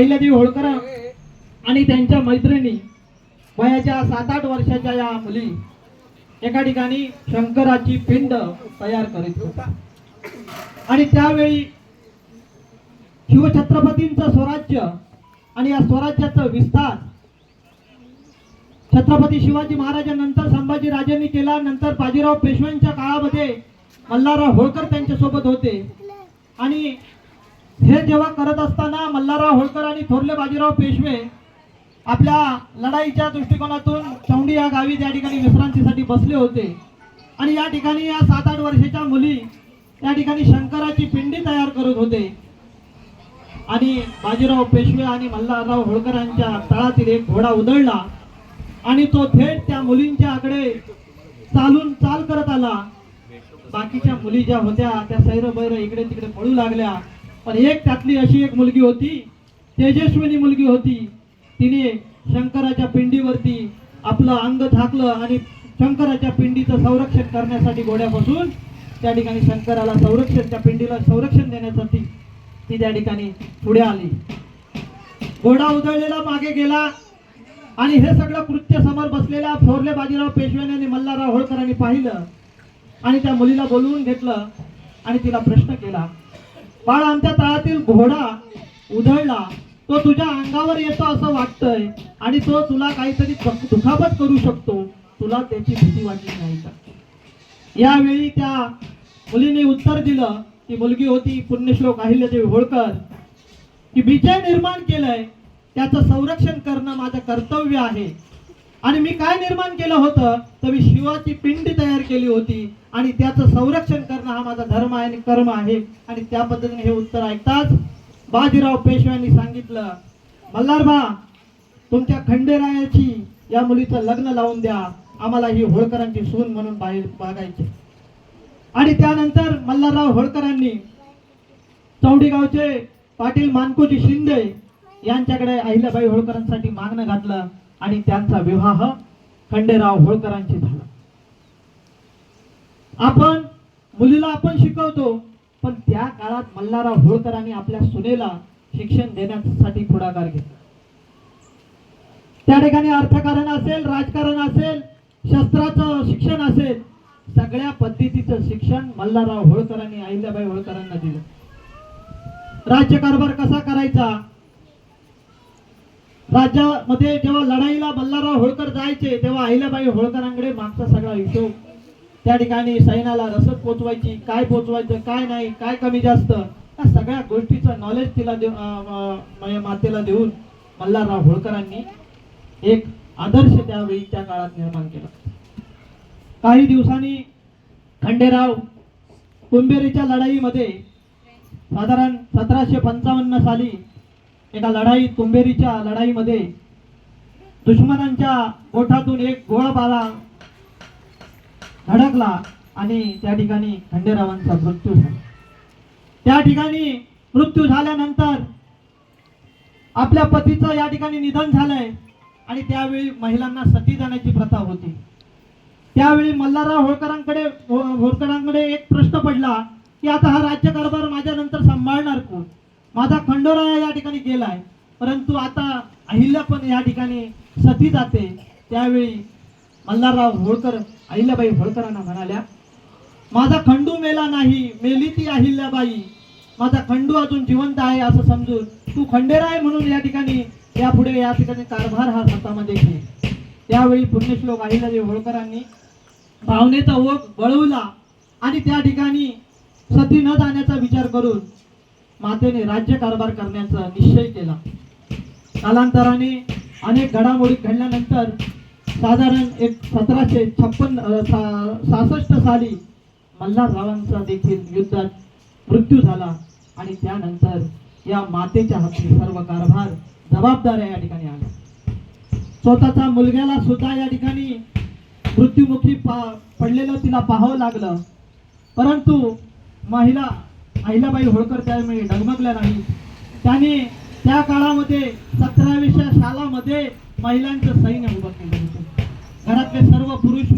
अहिल्यादेवी होळकर आणि त्यांच्या मैत्रिणी वयाच्या सात आठ वर्षाच्या या मुली एका ठिकाणी शंकराची पिंड तयार करीत होत्या. आणि त्यावेळी शिवछत्रपतींचं स्वराज्य आणि या स्वराज्याचा विस्तार छत्रपती शिवाजी महाराजांनंतर संभाजी राजांनी केला. नंतर बाजीराव पेशव्यांच्या काळामध्ये मल्हारराव होळकर त्यांच्यासोबत होते. आणि हे जेव्हा करत असताना मल्हारराव होळकर आणि थोरले बाजीराव पेशवे आपल्या लढाईच्या दृष्टिकोनातून चौंडी या गावी त्या ठिकाणी विश्रांतीसाठी बसले होते. आणि या ठिकाणी या सात आठ वर्षाच्या मुली त्या ठिकाणी शंकराची पिंडी तयार करत होते. आणि बाजीराव पेशवे आणि मल्हारराव होळकरांच्या तळातील एक घोडा उधळला आणि तो थेट त्या मुलींच्या आकडे चालून चाल करत आला. बाकीच्या मुली ज्या होत्या त्या सैर बैर इकडे तिकडे पळू लागल्या. पण एक त्यातली अशी एक मुलगी होती तेजस्विनी मुलगी होती. तिने शंकराच्या पिंडीवरती आपलं अंग झाकलं आणि शंकराच्या पिंडीचं संरक्षण करण्यासाठी घोड्यापासून त्या ठिकाणी शंकराला संरक्षण त्या पिंडीला संरक्षण देण्यासाठी ती त्या ठिकाणी पुढे आली. घोडा उधळलेला मागे गेला आणि हे सगळं कृत्य समोर बसलेल्या थोरले बाजीराव पेशव्याने आणि मल्हारराव होळकरांनी पाहिलं आणि त्या मुलीला बोलवून घेतलं आणि तिला प्रश्न केला बाळ आमच्या तळातील घोडा उधळला तो तुझ्या अंगावर येतो असं वाटतंय आणि तो तुला काहीतरी दुखापत करू शकतो. तुला त्याची भीती वाटली नाही का? यावेळी त्या मुलीने उत्तर दिलं ती मुलगी होती पुण्यश्लोक अहिल्यादेवी होळकर की विजय निर्माण केलंय त्याचं संरक्षण करणं माझं कर्तव्य आहे. आणि मी काय निर्माण केलं होतं? तर मी शिवाची पिंडी तयार केली होती आणि त्याचं संरक्षण करणं हा माझा धर्म आहे आणि कर्म आहे. आणि त्या पद्धतीने हे उत्तर ऐकताच बाजीराव पेशव्यांनी सांगितलं मल्हारबा तुमच्या खंडेरायाची या मुलीचं लग्न लावून द्या. आम्हाला ही होळकरांची सून म्हणून बाहेर बघायची आणि त्यानंतर मल्हारराव होळकरांनी चौंडीगावचे पाटील मानकोजी शिंदे यांच्याकडे अहिल्याबाई होळकरांसाठी मागणं घातलं. आणि त्यांचा विवाह खंडेराव होळकरांशी झाला. आपण मुलीला आपण शिकवतो पण त्या काळात मल्हारराव होळकरांनी आपल्या सुनेला शिक्षण देण्यासाठी पुढाकार घेतला. त्या ठिकाणी अर्थकारण असेल राजकारण असेल शस्त्राचं शिक्षण असेल सगळ्या पद्धतीचं शिक्षण मल्हारराव होळकरांनी अहिल्याबाई होळकरांना दिलं. राज्यकारभार कसा करायचा? राज्यामध्ये जेव्हा लढाईला मल्हारराव होळकर जायचे तेव्हा अहिल्याबाई होळकरांकडे मागचा सगळा हिशोब. त्या ठिकाणी सैन्याला रसद पोचवायची काय पोचवायचं काय नाही काय कमी जास्त या सगळ्या गोष्टीचं नॉलेज तिला देऊ म्हणजे मातेला देऊन मल्हारराव होळकरांनी एक आदर्श त्यावेळी त्या काळात निर्माण केला. काही दिवसांनी खंडेराव कुंभेरीच्या लढाईमध्ये साधारण सतराशे पंचावन्न साली एका लढाईत कुंभेरीच्या लढाईमध्ये दुश्मनांच्या गोठातून एक गोळबाला धडकला आणि त्या ठिकाणी खंडेरावांचा मृत्यू झाला. त्या ठिकाणी मृत्यू झाल्यानंतर आपल्या पतीचं या ठिकाणी निधन झालंय आणि त्यावेळी महिलांना सती जाण्याची प्रथा होती. त्यावेळी मल्हारराव होळकरांकडे हो, होळकरांकडे एक प्रश्न पडला की आता हा राज्यकारभार माझ्या नंतर सांभाळणार कोण? माझा खंडोरा या ठिकाणी गेलाय. परंतु आता अहिल्या पण या ठिकाणी सती जाते. त्यावेळी मल्हारराव होळकर अहिल्याबाई होळकरांना म्हणाल्या माझा खंडू मेला नाही मेली ती अहिल्याबाई. माझा खंडू अजून जिवंत आहे असं समजून तू खंडेराय म्हणून या ठिकाणी यापुढे या ठिकाणी कारभार हा स्वतःमध्ये घे. त्यावेळी पुण्यश्लोक अहिल्याबाई होळकरांनी भावनेचा ओघ वळवला आणि त्या ठिकाणी सती न जाण्याचा विचार करून मातेने राज्य कारभार करण्याचा निश्चय केला. कालांतराने अनेक घडामोडी घडल्यानंतर साधारण एक सतराशे छप्पन सहासष्ट साली मल्हाररावांचा देखील युद्धात मृत्यू झाला आणि त्यानंतर या मातेच्या हाती सर्व कारभार जबाबदाऱ्या या ठिकाणी आल्या. स्वतःचा मुलग्याला सुद्धा या ठिकाणी मृत्युमुखी पा पडलेलं तिला पाहावं लागलं. परंतु महिला अहिल्याबाई होळकर त्यावेळी डगमगल्या नाही त्याने त्या काळामध्ये सतराव्या शालामध्ये महिलांचं सैन्य उभं केलं होतं. घरातले सर्व पुरुष